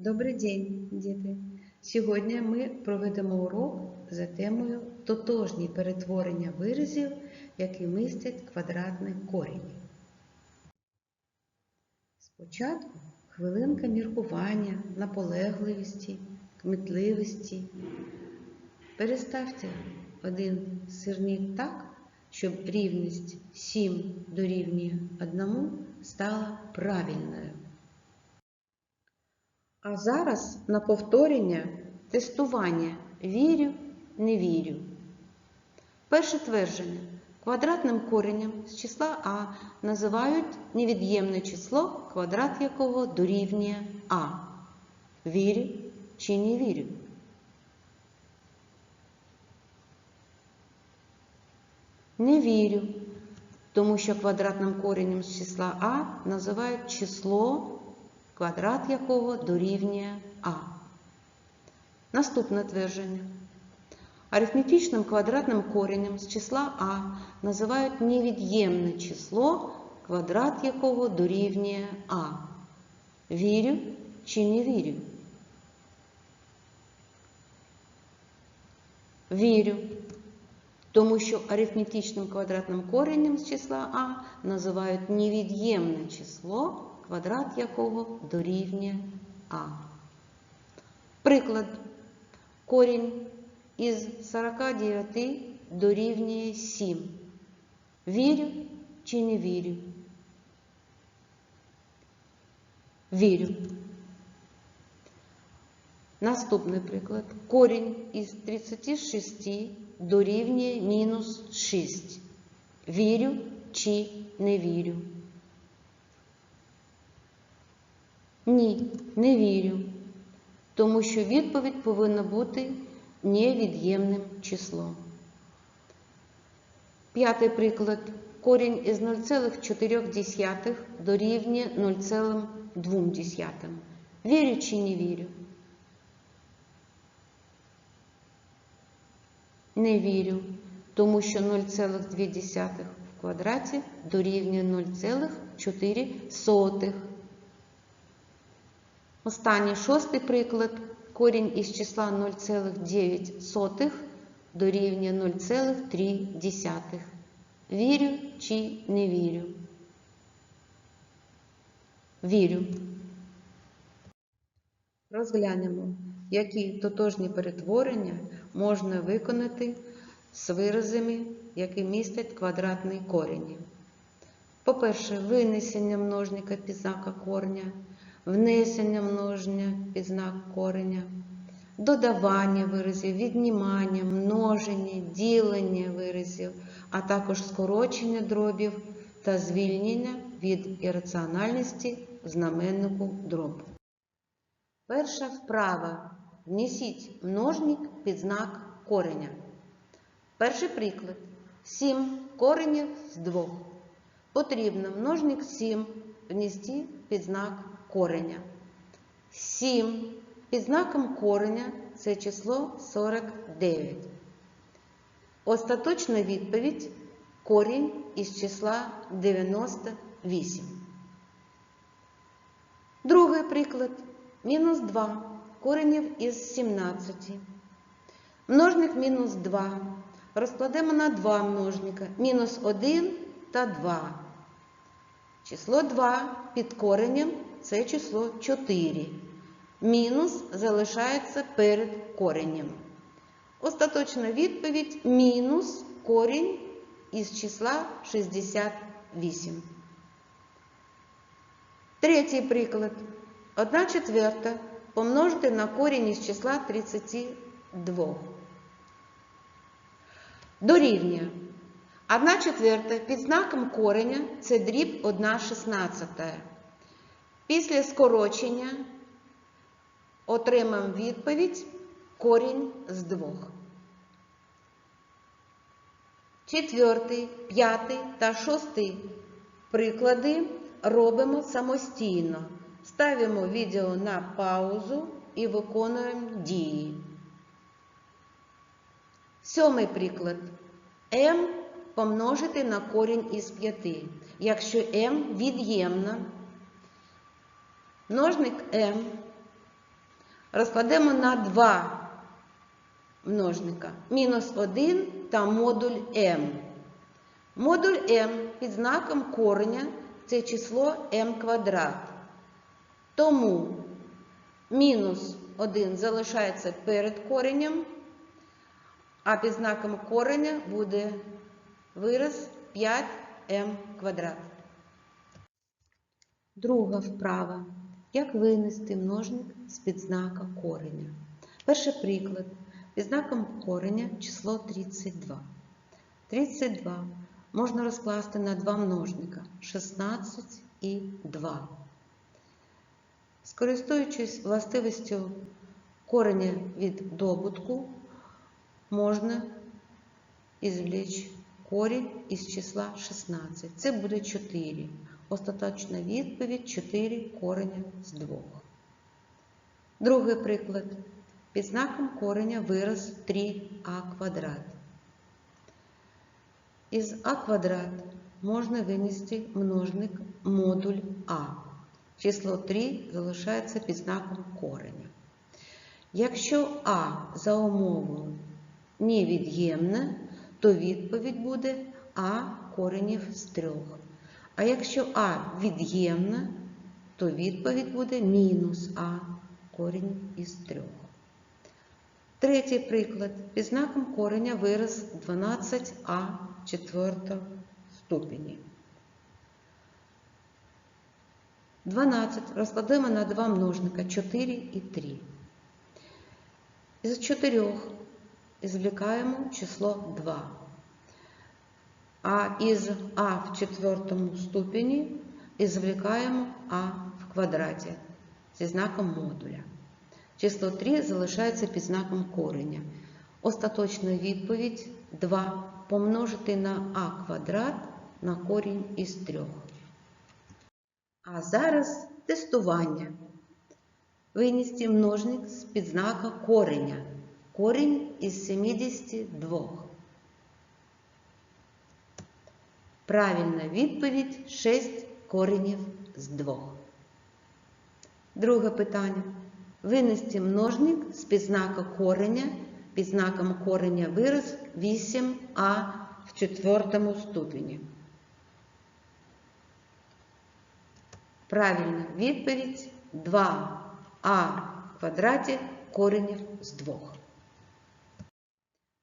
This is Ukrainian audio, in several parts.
Добрий день, діти! Сьогодні ми проведемо урок за темою тотожні перетворення виразів, які містять квадратний корінь. Спочатку хвилинка міркування, наполегливості, кмітливості. Переставте один сирник так, щоб рівність 7 дорівнює 1 стала правильною. А зараз на повторення тестування вірю, не вірю. Перше твердження. Квадратним коренем з числа А називають невід'ємне число, квадрат якого дорівнює А. Вірю чи не вірю? Не вірю, тому що квадратним коренем з числа А називають число, квадрат якого дорівнює А. Наступне твердження. Арифметичним квадратним коренем з числа А називають невід'ємне число, квадрат якого дорівнює А. Вірю чи не вірю? Вірю, тому що арифметичним квадратним коренем з числа А називають невід'ємне число, квадрат якого дорівнює А. Приклад. Корінь із 49 дорівнює 7. Вірю чи не вірю? Вірю. Наступний приклад. Корінь із 36 дорівнює мінус 6. Вірю чи не вірю? Ні, не вірю. Тому що відповідь повинна бути невід'ємним числом. П'ятий приклад. Корінь із 0,4 дорівнює 0,2. Вірю чи не вірю? Не вірю, тому що 0,2 в квадраті дорівнює 0,4. Останній шостий приклад. Корінь із числа 0,9 дорівнює 0,3. Вірю чи не вірю? Вірю. Розглянемо, які тотожні перетворення можна виконати з виразами, які містять квадратний корінь. По-перше, винесення множника під знака кореня, внесення множення під знак кореня, додавання виразів, віднімання, множення, ділення виразів, а також скорочення дробів та звільнення від ірраціональності знаменнику дроб. Перша вправа. Внесіть множник під знак кореня. Перший приклад. 7 коренів з 2. Потрібно множник 7 внести під знак кореня. 7 під знаком кореня це число 49. Остаточна відповідь корінь із числа 98. Другий приклад. Мінус 2 коренів із 17. Множник мінус 2. Розкладемо на 2 множника. Мінус 1 та 2. Число 2 під коренем це число 4. Мінус залишається перед коренем. Остаточна відповідь мінус корінь із числа 68. Третій приклад. 1 четверта помножити на корінь із числа 32. Дорівнює. 1 четверта під знаком кореня це дріб 1 шістнадцята. Після скорочення отримаємо відповідь корінь з 2. Четвертий, п'ятий та шостий приклади робимо самостійно. Ставимо відео на паузу і виконуємо дії. Сьомий приклад. М помножити на корінь із 5. Якщо М від'ємна, множник М розкладемо на два множника. Мінус 1 та модуль m. Модуль m під знаком кореня це число m квадрат. Тому мінус 1 залишається перед коренем, а під знаком кореня буде вираз 5m квадрат. Друга вправа. Як винести множник з підзнака кореня? Перший приклад. Під знаком кореня число 32. 32 можна розкласти на два множника 16 і 2. Скористуючись властивістю кореня від добутку, можна ізвлечь корінь із числа 16. Це буде 4. Остаточна відповідь 4 кореня з 2. Другий приклад. Під знаком кореня вираз 3а квадрат. Із а квадрат можна винести множник модуль а. Число 3 залишається під знаком кореня. Якщо а за умовою невід'ємне, то відповідь буде а коренів з 3. А якщо а від'ємне, то відповідь буде мінус а корінь із 3. Третій приклад. Під знаком кореня вираз 12а четвертого ступені. 12 розкладемо на два множника 4 і 3. Із 4 извлекаємо число 2. А із а в четвертому ступені извлекаємо а в квадраті зі знаком модуля. Число 3 залишається під знаком кореня. Остаточна відповідь 2 помножити на а квадрат на корінь із 3. А зараз тестування. Винести множник з підзнака кореня. Корінь із 72. Правильна відповідь 6 коренів з 2. Друге питання. Винести множник з підзнака кореня, під знаком кореня вираз 8а в четвертому ступені. Правильна відповідь 2а в квадраті коренів з 2.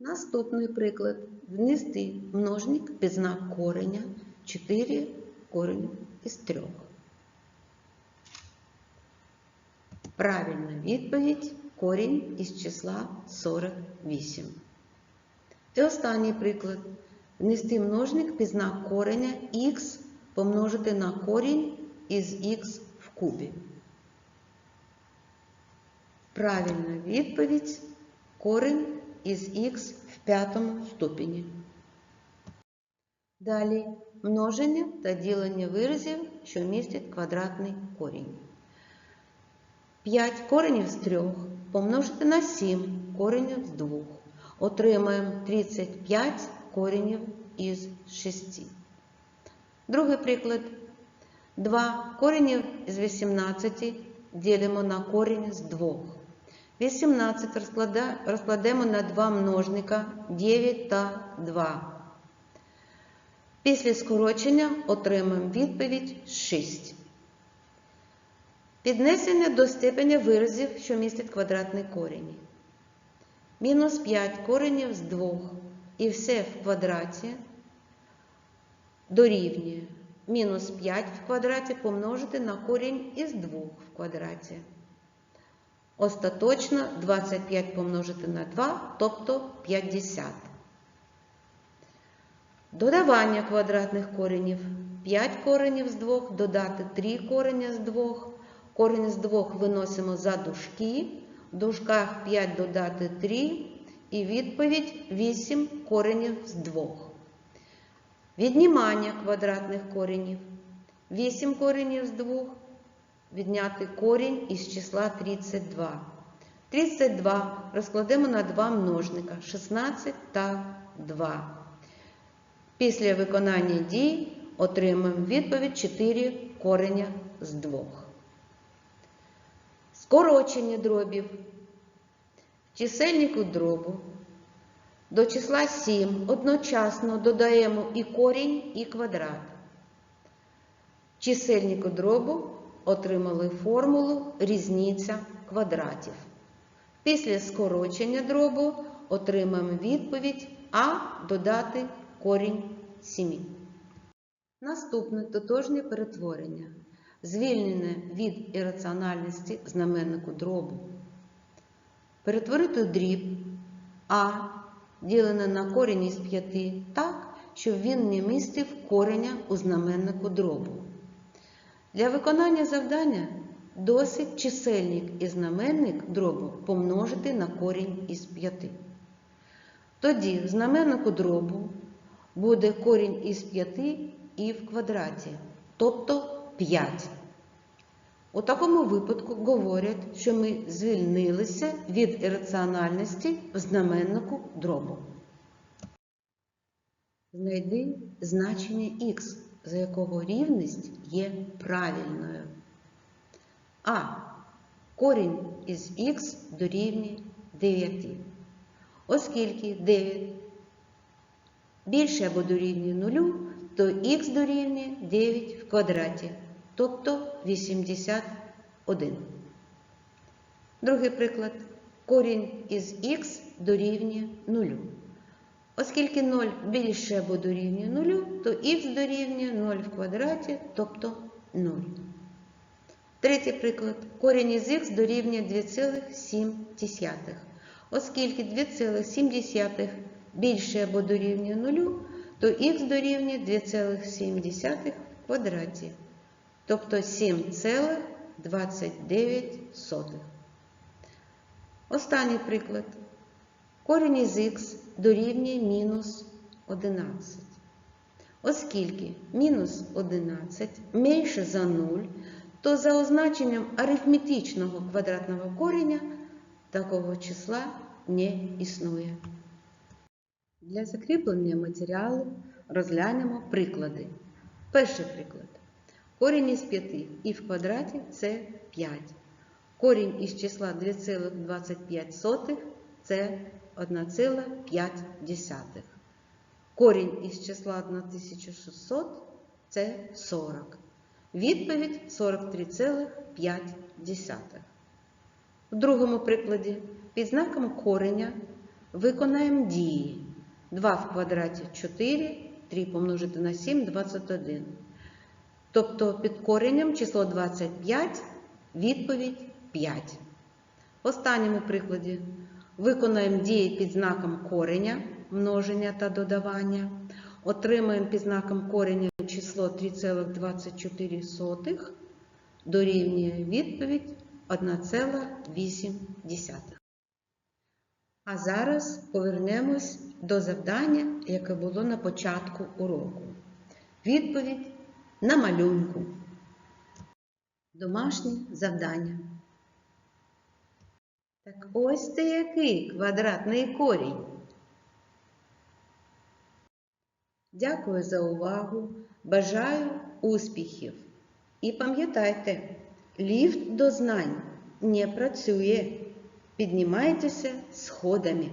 Наступний приклад. Внести множник під знак кореня 4 корень із 3. Правильна відповідь корінь із числа 48. І останній приклад. Внести множник під знак кореня х помножити на корінь із х в кубі. Правильна відповідь корінь із х в п'ятому ступені. Далі множення та ділення виразів, що містять квадратний корінь. 5 коренів з 3 помножити на 7 коренів з 2. Отримаємо 35 коренів із 6. Другий приклад. 2 коренів з 18 ділимо на корінь з 2. 18 розкладемо на два множника 9 та 2. Після скорочення отримаємо відповідь 6. Піднесення до степеня виразів, що містять квадратний корінь. Мінус 5 коренів з 2. І все в квадраті дорівнює. Мінус 5 в квадраті помножити на корінь із 2 в квадраті. Остаточно 25 помножити на 2, тобто 50. Додавання квадратних коренів. 5 коренів з 2, додати 3 кореня з 2. Корінь з 2 виносимо за дужки. В дужках 5 додати 3. І відповідь 8 коренів з 2. Віднімання квадратних коренів. 8 коренів з 2. Відняти корінь із числа 32. 32 розкладемо на два множника 16 та 2. Після виконання дій отримаємо відповідь 4 кореня з 2. скорочення дробів, чисельнику дробу. До числа 7 одночасно додаємо і корінь, і квадрат. Чисельнику дробу отримали формулу різниця квадратів. Після скорочення дробу отримаємо відповідь А додати корінь 7. Наступне тотожнє перетворення. Звільнене від ірраціональності знаменнику дробу. Перетворити дріб А ділене на корінь із 5 так, щоб він не містив кореня у знаменнику дробу. Для виконання завдання досить чисельник і знаменник дробу помножити на корінь із 5. Тоді в знаменнику дробу буде корінь із 5 і в квадраті, тобто 5. У такому випадку говорять, що ми звільнилися від ірраціональності в знаменнику дробу. Знайди значення х, за якого рівність є правильною. А. Корінь із х дорівнює 9. Оскільки 9 більше або дорівнює 0, то х дорівнює 9 в квадраті, тобто 81. Другий приклад. Корінь із х дорівнює 0. Оскільки 0 більше або дорівнює 0, то х дорівнює 0 в квадраті, тобто 0. Третій приклад. Корінь із х дорівнює 2,7. Оскільки 2,7 більше або дорівнює 0, то х дорівнює 2,7 в квадраті, тобто 7,29. Останній приклад. Корінь із х дорівнює мінус 11. Оскільки мінус 11 менше за 0, то за означенням арифметичного квадратного кореня такого числа не існує. Для закріплення матеріалу розглянемо приклади. Перший приклад. Корінь із 5 і в квадраті це 5. Корінь із числа 2,25 це 1,5. Корінь із числа 1600 це 40. Відповідь 43,5. В другому прикладі під знаком кореня виконаємо дії. 2 в квадраті 4, 3 помножити на 7 21. Тобто під коренем число 25, відповідь 5. В останньому прикладі виконаємо дії під знаком кореня, множення та додавання. Отримаємо під знаком кореня число 3,24 дорівнює відповідь 1,8. А зараз повернемось до завдання, яке було на початку уроку. Відповідь на малюнку. Домашнє завдання. Так ось ти який квадратний корінь. Дякую за увагу. Бажаю успіхів. І пам'ятайте, ліфт до знань не працює. Піднімайтеся сходами.